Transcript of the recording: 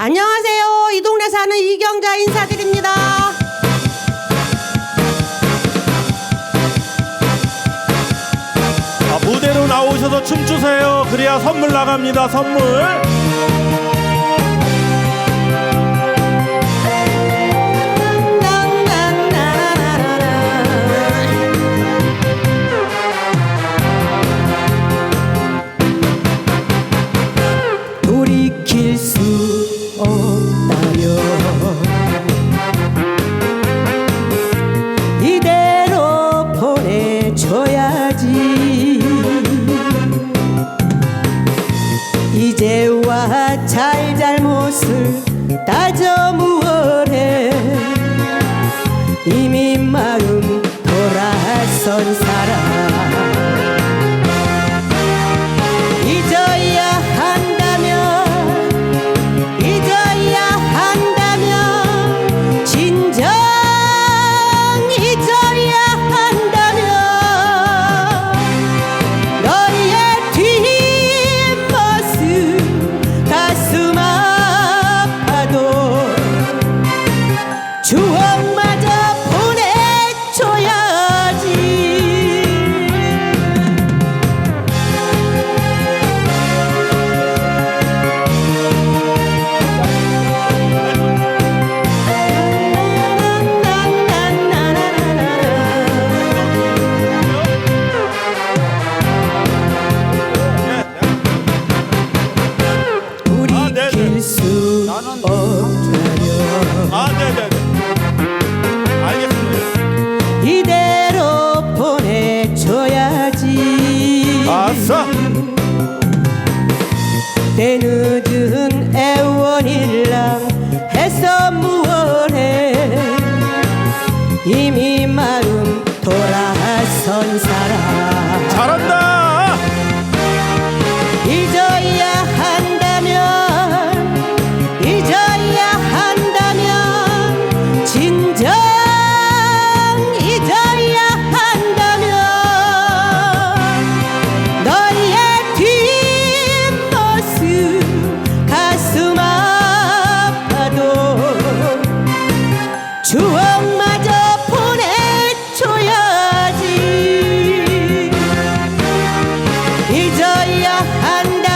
안녕하세요. 이 동네 사는 이경자 인사드립니다. 아, 무대로 나오셔서 춤추세요. 그래야 선물 나갑니다. 선물. 이제와 잘잘못을 따져 무얼해. 이미 마음 돌아선 사람 보내줘야지 아싸. 때늦은 애원일랑 해서 무얼해 이미 and